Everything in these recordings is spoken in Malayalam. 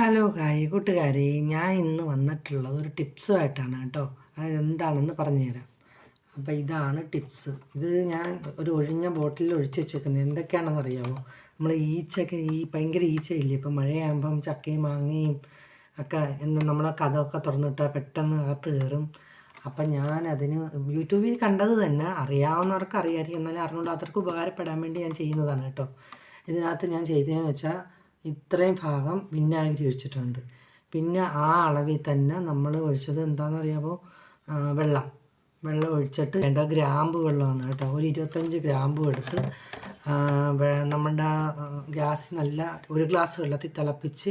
ഹലോ ഹായ് കൂട്ടുകാരെ. ഞാൻ ഇന്ന് വന്നിട്ടുള്ളത് ഒരു ടിപ്സുമായിട്ടാണ് കേട്ടോ. അത് എന്താണെന്ന് പറഞ്ഞു തരാം അപ്പോൾ ഇതാണ് ടിപ്സ്. ഇത് ഞാൻ ഒരു ഒഴിഞ്ഞ ബോട്ടിൽ ഒഴിച്ച് വെച്ചേക്കുന്നത്. എന്തൊക്കെയാണെന്ന് അറിയാമോ നമ്മൾ ഈച്ചയൊക്കെ ഈ ഭയങ്കര ഈച്ചയില്ലേ? ഇപ്പം മഴയാകുമ്പം ചക്കയും മാങ്ങയും ഒക്കെ എന്ന് നമ്മളെ കഥമൊക്കെ തുറന്നിട്ടാൽ പെട്ടെന്ന് അകത്ത് കയറും. അപ്പം ഞാൻ അതിന് യൂട്യൂബിൽ കണ്ടത് തന്നെ അറിയാവുന്നവർക്ക് അറിയാമായിരിക്കും എന്നാലും അറിഞ്ഞുകൊണ്ട് അവർക്ക് ഉപകാരപ്പെടാൻ വേണ്ടി ഞാൻ ചെയ്യുന്നതാണ് കേട്ടോ. ഇതിനകത്ത് ഞാൻ ചെയ്തതെന്ന് വെച്ചാൽ ഇത്രയും ഭാഗം വിനാഗിരി ഒഴിച്ചിട്ടുണ്ട്. പിന്നെ ആ അളവിൽ തന്നെ നമ്മൾ ഒഴിച്ചത് എന്താണെന്ന് അറിയാമോ വെള്ളം. വെള്ളം ഒഴിച്ചിട്ട് വേണ്ട ഗ്രാമ്പ് വെള്ളമാണ് കേട്ടോ. ഒരു ഇരുപത്തഞ്ച് ഗ്രാമ്പും എടുത്ത് നമ്മുടെ ഗ്യാസ് നല്ല ഒരു ഗ്ലാസ് വെള്ളത്തിൽ തിളപ്പിച്ച്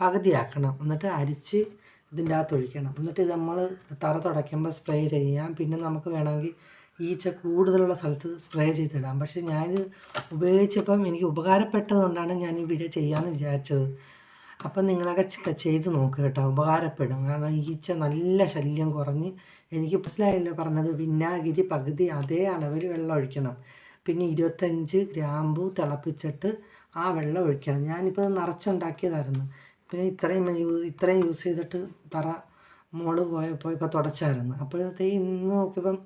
പകുതിയാക്കണം. എന്നിട്ട് അരിച്ച് ഇതിന്റെ അകത്ത് ഒഴിക്കണം. എന്നിട്ട് നമ്മൾ തറ തുടയ്ക്കുമ്പോൾ സ്പ്രേ ചെയ്യാം. പിന്നെ നമുക്ക് വേണമെങ്കിൽ ഈച്ച കൂടുതലുള്ള സ്ഥലത്ത് സ്പ്രേ ചെയ്തിടാം. പക്ഷേ ഞാനിത് ഉപയോഗിച്ചപ്പം എനിക്ക് ഉപകാരപ്പെട്ടതുകൊണ്ടാണ് ഞാൻ ഈ വീഡിയോ ചെയ്യാമെന്ന് വിചാരിച്ചത്. അപ്പം നിങ്ങളൊക്കെ ചെയ്ത് നോക്കുക കേട്ടോ ഉപകാരപ്പെടും. കാരണം ഈച്ച നല്ല ശല്യം കുറഞ്ഞ് എനിക്ക് മനസ്സിലായില്ല പറഞ്ഞത് വിനാഗിരി പകുതി അതേ അളവിൽ വെള്ളം ഒഴിക്കണം. പിന്നെ ഇരുപത്തഞ്ച് ഗ്രാമ്പു തിളപ്പിച്ചിട്ട് ആ വെള്ളം ഒഴിക്കണം. ഞാനിപ്പോൾ നിറച്ചുണ്ടാക്കിയതായിരുന്നു. പിന്നെ ഇത്രയും യൂസ് ഇത്രയും യൂസ് ചെയ്തിട്ട് തറ മോൾ പോയപ്പോൾ ഇപ്പോൾ തുടച്ചായിരുന്നു. അപ്പോഴത്തെ ഇന്ന് നോക്കിയപ്പം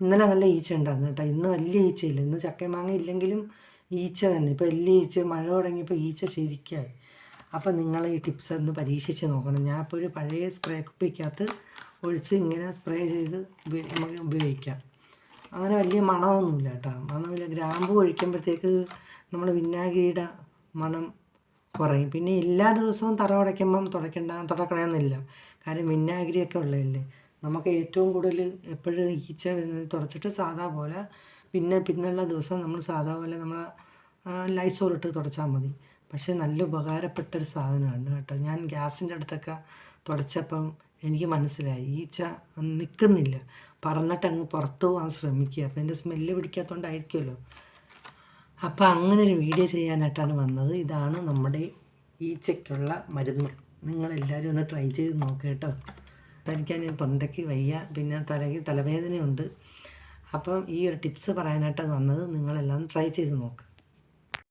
ഇന്നലെ നല്ല ഈച്ച ഉണ്ടായിരുന്നു കേട്ടോ. ഇന്ന് വലിയ ഈച്ചയില്ല. ഇന്ന് ചക്കയും മാങ്ങ ഇല്ലെങ്കിലും ഈച്ച തന്നെ. ഇപ്പോൾ വലിയ ഈച്ച മഴ തുടങ്ങിയപ്പോൾ ഈച്ച ശരിക്കായി. അപ്പോൾ നിങ്ങൾ ഈ ടിപ്സ് ഒന്ന് പരീക്ഷിച്ച് നോക്കണം. ഞാൻ ഇപ്പോൾ ഒരു പഴയ സ്പ്രേ കുപ്പിക്കകത്ത് ഒഴിച്ച് ഇങ്ങനെ സ്പ്രേ ചെയ്ത് നമുക്ക് ഉപയോഗിക്കാം. അങ്ങനെ വലിയ മണമൊന്നുമില്ല കേട്ടോ. മണമില്ല ഗ്രാമ്പു ഒഴിക്കുമ്പോഴത്തേക്ക് നമ്മൾ വിനാഗിരിയുടെ മണം കുറയും. പിന്നെ എല്ലാ ദിവസവും തറ ഉടയ്ക്കുമ്പം തുടയ്ക്കണ്ട തുടക്കണമെന്നില്ല കാര്യം വിനാഗിരിയൊക്കെ ഉള്ളതല്ലേ. നമുക്ക് ഏറ്റവും കൂടുതൽ എപ്പോഴും ഈച്ച തുടച്ചിട്ട് സാധാ പോലെ പിന്നെ പിന്നെയുള്ള ദിവസം നമ്മൾ സാധാ പോലെ നമ്മൾ ലൈസോൾ ഇട്ട് തുടച്ചാൽ മതി. പക്ഷേ നല്ല ഉപകാരപ്പെട്ടൊരു സാധനമാണ് കേട്ടോ. ഞാൻ ഗ്യാസിന്റെ അടുത്തൊക്കെ തുടച്ചപ്പം എനിക്ക് മനസ്സിലായി ഈച്ച നിൽക്കുന്നില്ല. പറന്നിട്ട് അങ്ങ് പുറത്ത് പോകാൻ ശ്രമിക്കുക. അപ്പം എന്റെ സ്മെല്ല് പിടിക്കാത്തതുകൊണ്ടായിരിക്കുമല്ലോ. അപ്പം അങ്ങനെ ഒരു വീഡിയോ ചെയ്യാനായിട്ടാണ് വന്നത്. ഇതാണ് നമ്മുടെ ഈച്ചയ്ക്കുള്ള മരുന്ന്. നിങ്ങളെല്ലാവരും ഒന്ന് ട്രൈ ചെയ്ത് നോക്കുക കേട്ടോ. ധരിക്കാൻ തൊണ്ടയ്ക്ക് വയ്യ. പിന്നെ തലയ്ക്ക് തലവേദനയുണ്ട്. അപ്പം ഈ ഒരു ടിപ്സ് പറയാനായിട്ടാണ് വന്നത്. നിങ്ങളെല്ലാം ട്രൈ ചെയ്ത് നോക്കുക